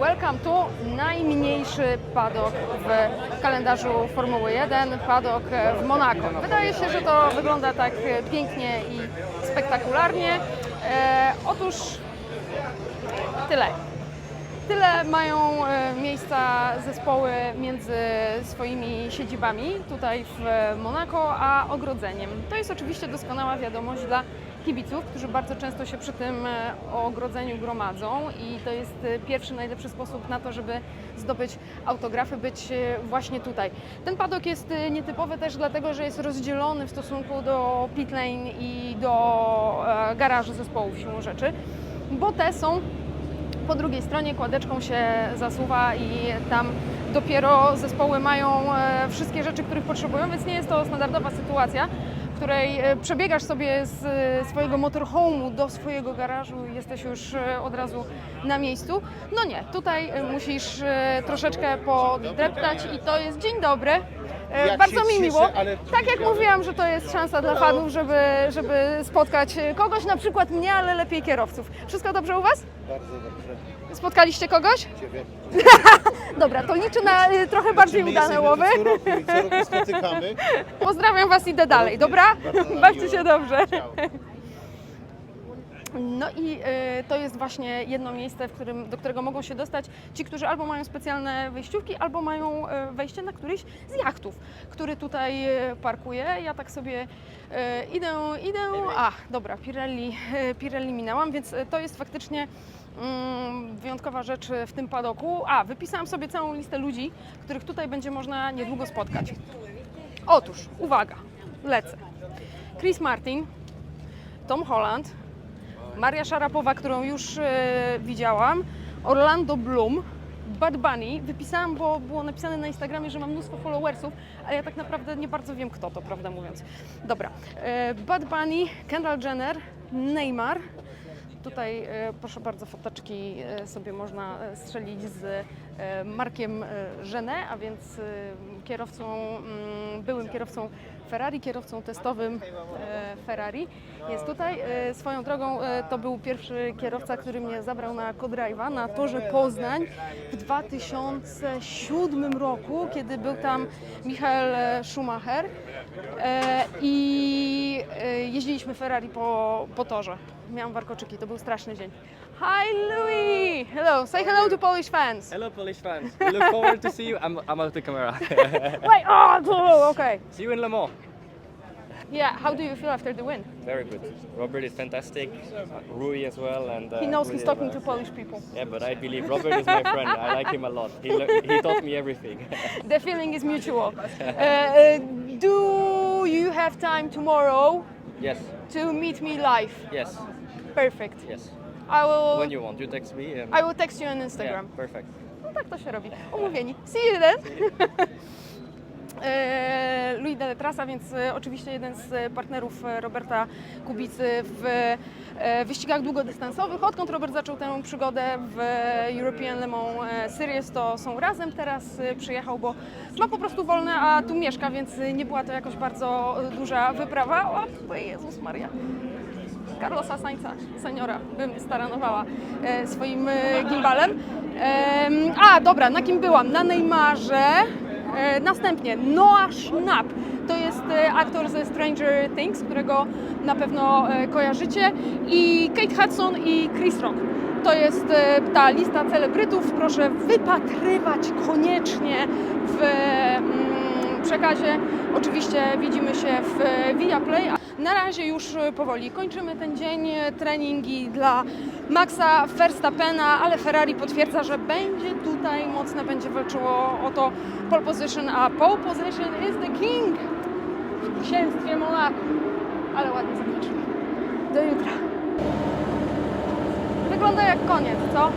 Welcome to najmniejszy padok w kalendarzu Formuły 1, padok w Monako. Wydaje się, że to wygląda tak pięknie i spektakularnie. E, otóż tyle. Tyle mają e, miejsca zespoły między swoimi siedzibami tutaj w Monako, a ogrodzeniem. To jest oczywiście doskonała wiadomość dla kibiców, którzy bardzo często się przy tym e, ogrodzeniu gromadzą i to jest e, pierwszy, najlepszy sposób na to, żeby zdobyć autografy, być właśnie tutaj. Ten padok jest nietypowy też dlatego, że jest rozdzielony w stosunku do pit lane i do garaży zespołów siłą rzeczy, bo te są po drugiej stronie kładeczką się zasuwa i tam dopiero zespoły mają e, wszystkie rzeczy, których potrzebują, więc nie jest to standardowa sytuacja, w której e, przebiegasz sobie z e, swojego motorhome'u do swojego garażu i jesteś już od razu na miejscu. No nie, tutaj musisz troszeczkę podreptać i to jest dzień dobry. E, Jak Bardzo się mi cieszę, miło. ale Tak jak mówiłam, że to jest szansa dla fanów, żeby, żeby spotkać e, kogoś, na przykład mnie, ale lepiej kierowców. Wszystko dobrze u Was? Bardzo dobrze. Spotkaliście kogoś? Ciebie. Dobra, to liczę na y, trochę bardziej Znaczy, my udane jesteśmy łowy. tu Co roku, i co roku spotykamy. Pozdrawiam Was, idę dalej, dobra? Bardzo nam Bawcie się dobrze. Ciao. No i y, to jest właśnie jedno miejsce, w którym, do którego mogą się dostać ci, którzy albo mają specjalne wyjściówki, albo mają y, wejście na któryś z jachtów, który tutaj y, parkuje. Ja tak sobie idę, idę. A, dobra, Pirelli, Pirelli minęłam, więc to jest faktycznie mm, wyjątkowa rzecz w tym padoku. A, wypisałam sobie całą listę ludzi, których tutaj będzie można niedługo spotkać. Otóż, uwaga, lecę. Chris Martin, Tom Holland, Maria Szarapowa, którą już e, widziałam, Orlando Bloom, Bad Bunny. Wypisałam, bo było napisane na Instagramie, że mam mnóstwo followersów, ale ja tak naprawdę nie bardzo wiem kto to, prawdę mówiąc. Dobra, e, Bad Bunny, Kendall Jenner, Neymar. Tutaj e, proszę bardzo, foteczki sobie można strzelić z Markiem Żenę, a więc kierowcą, mm, byłym kierowcą Ferrari, kierowcą testowym e, Ferrari. Jest tutaj. E, Swoją drogą e, to był pierwszy kierowca, który mnie zabrał na Kodrive'a na torze Poznań w 2007 roku, kiedy był tam Michael Schumacher i jeździliśmy Ferrari po, po torze. Miałam warkoczyki, to był straszny dzień. Hi Louis! Hello, say hello to Polish fans. Hello, Polish fans. We look forward to see you. I'm, I'm out the camera. Wait, oh, cool, okay. see you in Le Mans. Yeah, how do you feel after the win? Very good. Robert is fantastic. Rui as well, and uh, He knows he's talking to Polish people. Yeah, but I believe Robert is my friend. I like him a lot. He, le- he taught me everything. The feeling is mutual. Uh, uh, do you have time tomorrow yes, to meet me live? yes, Perfect. yes. I will. When you want, you text me. And, I will text you on yeah, Instagram. perfect. No tak to się robi. Umówieni. See you then. E, Louis Deletrasa, więc e, oczywiście jeden z e, partnerów e, Roberta Kubicy w e, wyścigach długodystansowych. Odkąd Robert zaczął tę przygodę w European Le Mans e, Series, to są razem. Teraz e, przyjechał, bo ma po prostu wolne, a tu mieszka, więc e, nie była to jakoś bardzo e, duża wyprawa. O, Jezus Maria. Carlosa Sainza, seniora, bym staranowała e, swoim e, gimbalem. Em, a, dobra, na kim byłam? Na Neymarze. E, następnie Noah Schnapp. To jest e, aktor ze Stranger Things, którego na pewno e, kojarzycie. I Kate Hudson i Chris Rock. To jest ta lista celebrytów. Proszę wypatrywać koniecznie w przekazie. Oczywiście widzimy się w e, Viaplay. Na razie już e, powoli kończymy ten dzień. Treningi dla Maxa Verstappena, ale Ferrari potwierdza, że będzie tutaj mocno będzie walczyło o to pole position, a pole position is the king w księstwie Monaco. Ale ładnie zakończymy. Do jutra. Wygląda jak koniec, co?